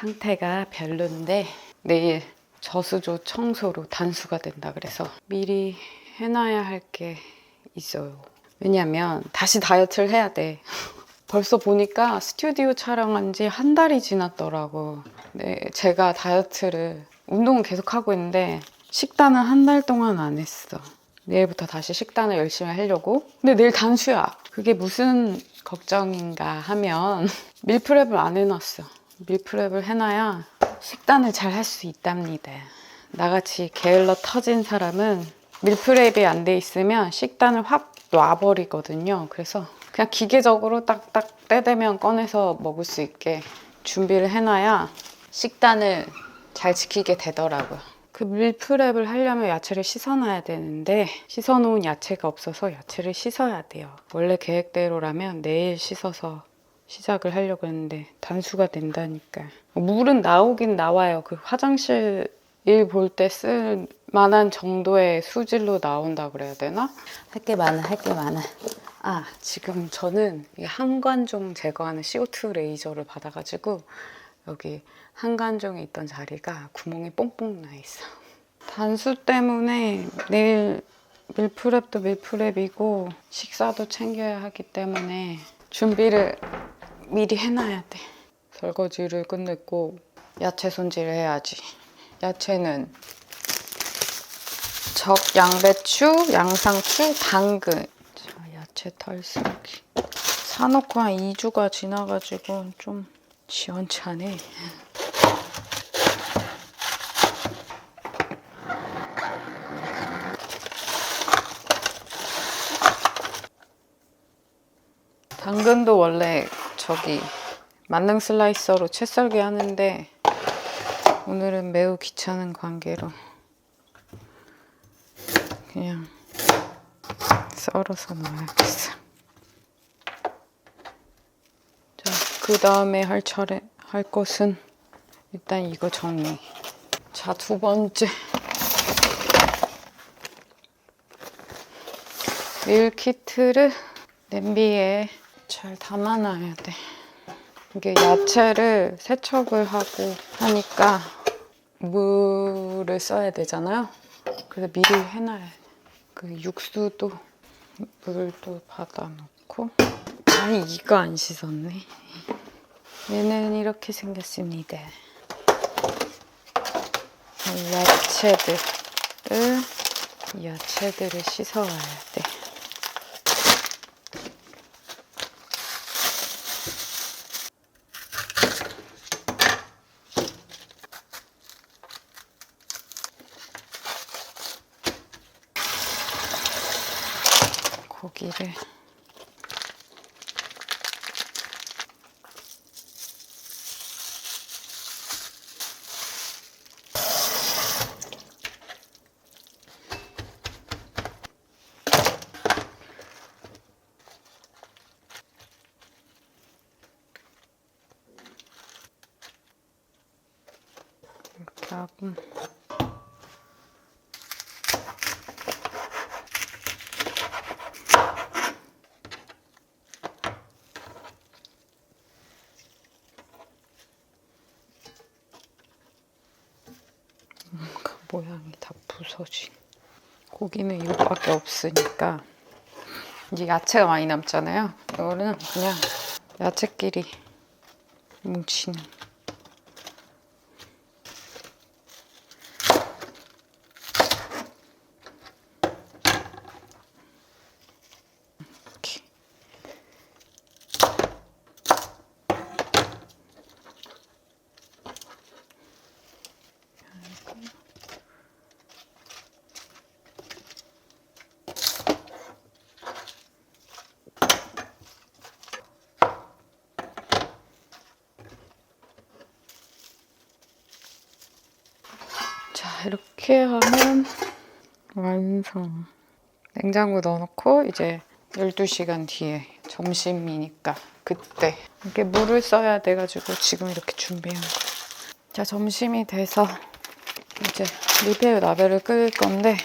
상태가 별론데 내일 저수조 청소로 단수가 된다 그래서 미리 해놔야 할 게 있어요. 왜냐면 다시 다이어트를 해야 돼. 벌써 보니까 스튜디오 촬영한 지 한 달이 지났더라고. 네, 제가 다이어트를 운동은 계속 하고 있는데 식단은 한 달 동안 안 했어. 내일부터 다시 식단을 열심히 하려고. 근데 내일 단수야. 그게 무슨 걱정인가 하면 밀프렙을 안 해놨어. 밀프렙을 해놔야 식단을 잘 할 수 있답니다. 나같이 게을러 터진 사람은 밀프렙이 안 돼 있으면 식단을 확 놔버리거든요. 그래서 그냥 기계적으로 딱딱 때 되면 꺼내서 먹을 수 있게 준비를 해놔야 식단을 잘 지키게 되더라고요. 그 밀프렙을 하려면 야채를 씻어놔야 되는데 씻어놓은 야채가 없어서 야채를 씻어야 돼요. 원래 계획대로라면 내일 씻어서 시작을 하려고 했는데 단수가 된다니까. 물은 나오긴 나와요. 그 화장실 일 볼 때 쓸 만한 정도의 수질로 나온다 그래야 되나? 할 게 많아, 할 게 많아. 아, 지금 저는 이 한관종 제거하는 CO2 레이저를 받아가지고 여기 한관종에 있던 자리가 구멍이 뽕뽕 나 있어. 단수 때문에 내일 밀프렙도 밀프렙이고 식사도 챙겨야 하기 때문에 준비를 미리 해놔야 돼. 설거지를 끝냈고 야채 손질을 해야지. 야채는 적, 양배추, 양상추, 당근. 자, 야채 털쓰기. 사놓고 한 2주가 지나가지고 좀 시원찮네. 당근도 원래 저기 만능 슬라이서로 채 썰기 하는데 오늘은 매우 귀찮은 관계로 그냥 썰어서 넣어야겠어. 자, 그 다음에 할 차례 할 것은 일단 이거 정리. 자, 두 번째. 밀키트를 냄비에 잘 담아놔야 돼. 이게 야채를 세척을 하고 하니까 물을 써야 되잖아요. 그래서 미리 해놔야 돼. 그 육수도 물도 받아놓고 아니 이거 안 씻었네. 얘는 이렇게 생겼습니다. 야채들을 야채들을 씻어와야 돼. 고기를 이렇게 하고 뭔가 모양이 다 부서진. 고기는 이거밖에 없으니까 이제 야채가 많이 남잖아요. 이거는 그냥 야채끼리 뭉치는. 이렇게 하면 완성. 냉장고 넣어놓고 이제 12시간 뒤에 점심이니까 그때 이렇게 물을 써야 돼가지고 지금 이렇게 준비한 거예요. 자, 점심이 돼서 이제 리베오 나베를 끓일 건데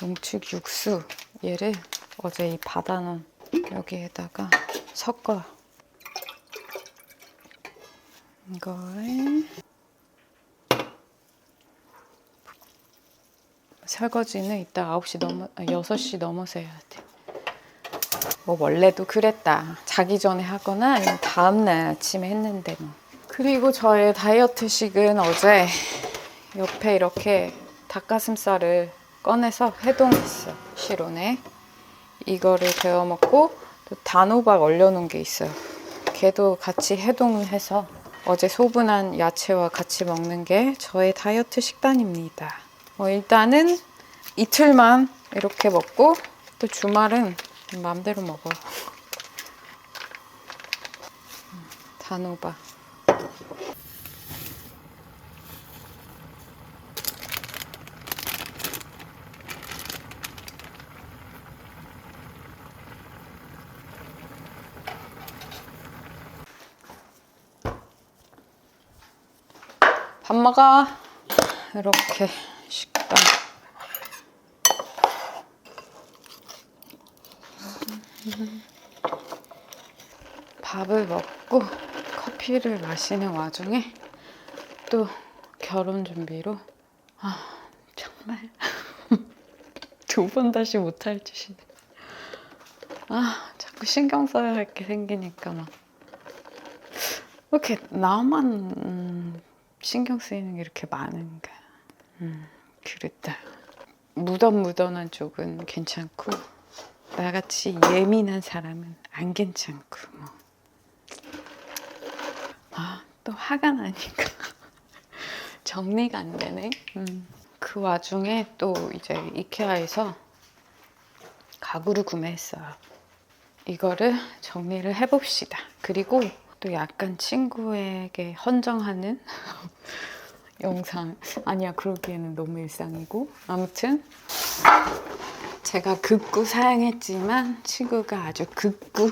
농축 육수 얘를 어제 이 받아놓은 여기에다가 섞어요. 이거에 설거지는 이따 9시 넘어, 아, 6시 넘어서 해야 돼. 뭐 원래도 그랬다. 자기 전에 하거나 아니면 다음날 아침에 했는데 뭐. 그리고 저의 다이어트식은 어제 옆에 이렇게 닭가슴살을 꺼내서 해동했어요. 실온에. 이거를 데워 먹고 또 단호박 얼려놓은 게 있어요. 걔도 같이 해동을 해서 어제 소분한 야채와 같이 먹는 게 저의 다이어트 식단입니다. 어, 일단은 이틀만 이렇게 먹고 또 주말은 마음대로 먹어요. 음, 단호박. 밥 먹어. 이렇게 식단. 밥을 먹고 커피를 마시는 와중에 또 결혼 준비로 아 정말 두 번 다시 못할 짓이네. 아 자꾸 신경 써야 할 게 생기니까 막왜 이렇게 나만 음, 신경 쓰이는 게 이렇게 많은가. 음, 그랬다. 무던무던한 쪽은 괜찮고 나같이 예민한 사람은 안 괜찮고 뭐. 아, 또 화가 나니까 정리가 안 되네. 음. 그 와중에 또 이제 이케아에서 가구를 구매했어요. 이거를 정리를 해봅시다. 그리고 또 약간 친구에게 헌정하는 영상. 아니야, 그러기에는 너무 일상이고. 아무튼 제가 극구 사양했지만 친구가 아주 극구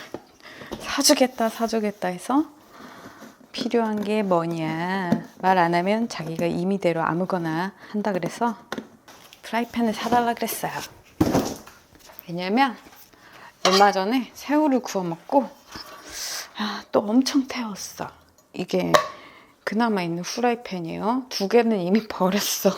사주겠다, 사주겠다 해서 필요한 게 뭐냐 말 안 하면 자기가 임의대로 아무거나 한다 그래서 프라이팬을 사달라 그랬어요. 왜냐면 얼마 전에 새우를 구워 먹고 아, 또 엄청 태웠어. 이게 그나마 있는 후라이팬이에요. 두 개는 이미 버렸어.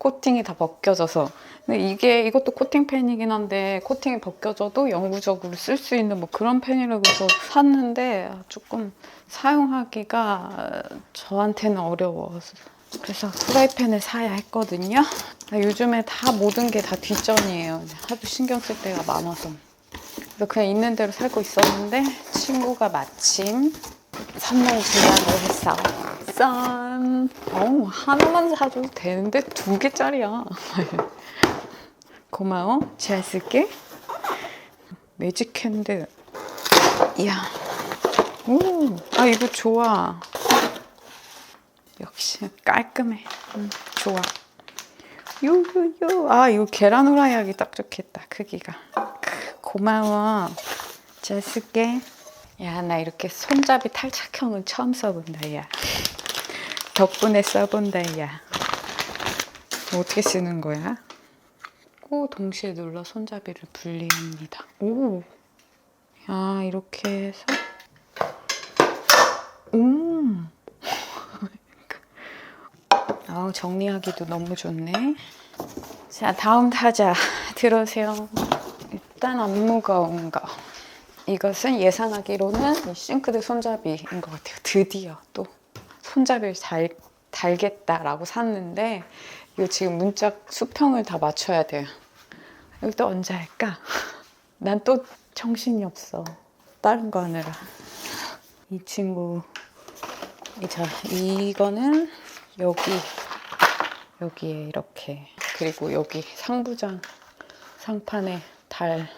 코팅이 다 벗겨져서. 근데 이게 이것도 코팅팬이긴 한데 코팅이 벗겨져도 영구적으로 쓸 수 있는 뭐 그런 팬이라고 해서 샀는데 조금 사용하기가 저한테는 어려워서 그래서 후라이팬을 사야 했거든요. 나 요즘에 다 모든 게 다 뒷전이에요. 하도 신경 쓸 때가 많아서. 그래서 그냥 있는 대로 살고 있었는데 친구가 마침 선물 준다고 했어. 짠! 어우, 하나만 사줘도 되는데 두 개짜리야. 고마워. 잘 쓸게. 매직 핸드. 이야. 오, 아, 이거 좋아. 역시 깔끔해. 음, 좋아. 요요요. 아, 이거 계란 후라이 하기 딱 좋겠다. 크기가. 크, 고마워. 잘 쓸게. 야, 나 이렇게 손잡이 탈착형은 처음 써본다, 야. 덕분에 써본다, 야. 어떻게 쓰는 거야? 고 동시에 눌러 손잡이를 분리합니다. 오. 야, 이렇게 해서. 음. 아우, 정리하기도 너무 좋네. 자, 다음 타자 들어오세요. 일단 안 무거운 거. 이것은 예상하기로는 이 싱크대 손잡이인 것 같아요. 드디어 또 손잡이를 달, 달겠다라고 샀는데 이거 지금 문짝 수평을 다 맞춰야 돼요. 이거 또 언제 할까? 난 또 정신이 없어. 다른 거 하느라. 이 친구 자 이거는 여기 여기에 이렇게 그리고 여기 상부장 상판에 달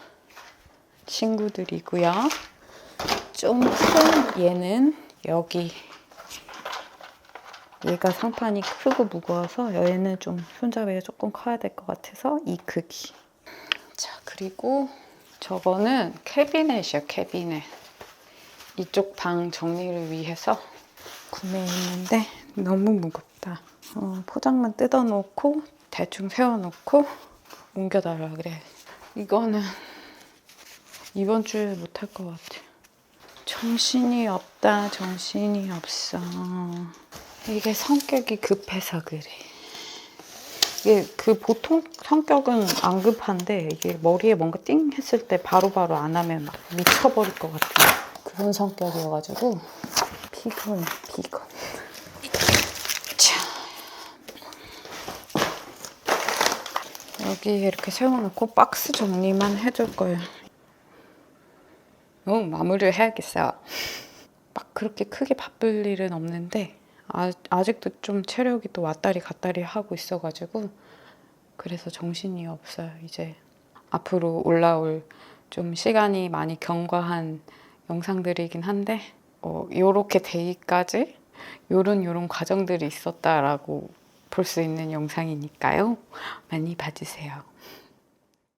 친구들이고요. 좀 큰 얘는 여기 얘가 상판이 크고 무거워서 얘는 좀 손잡이가 조금 커야 될 것 같아서 이 크기. 자 그리고 저거는 캐비넷이요 캐비넷. 이쪽 방 정리를 위해서 구매했는데 너무 무겁다. 어, 포장만 뜯어놓고 대충 세워놓고 옮겨달라 그래. 이거는 이번 주에 못할 것 같아. 저 정신이 없다, 정신이 없어. 이게 성격이 급해서 그래. 이게 그 보통 성격은 안 급한데 이게 머리에 뭔가 띵 했을 때 바로바로 안 하면 막 미쳐버릴 것 같은 그런 성격이어가지고 피곤, 피곤. 자. 여기 이렇게 세워놓고 박스 정리만 해줄 거예요. 어, 마무리를 해야겠어요. 막 그렇게 크게 바쁠 일은 없는데 아, 아 직도 좀 체력이 또 왔다리 갔다리 하고 있어가지고 그래서 정신이 없어요. 이제 앞으로 올라올 좀 시간이 많이 경과한 영상들이긴 한데 어, 요렇게 되기까지 요런 요런 과정들이 있었다라고 볼 수 있는 영상이니까요. 많이 봐주세요.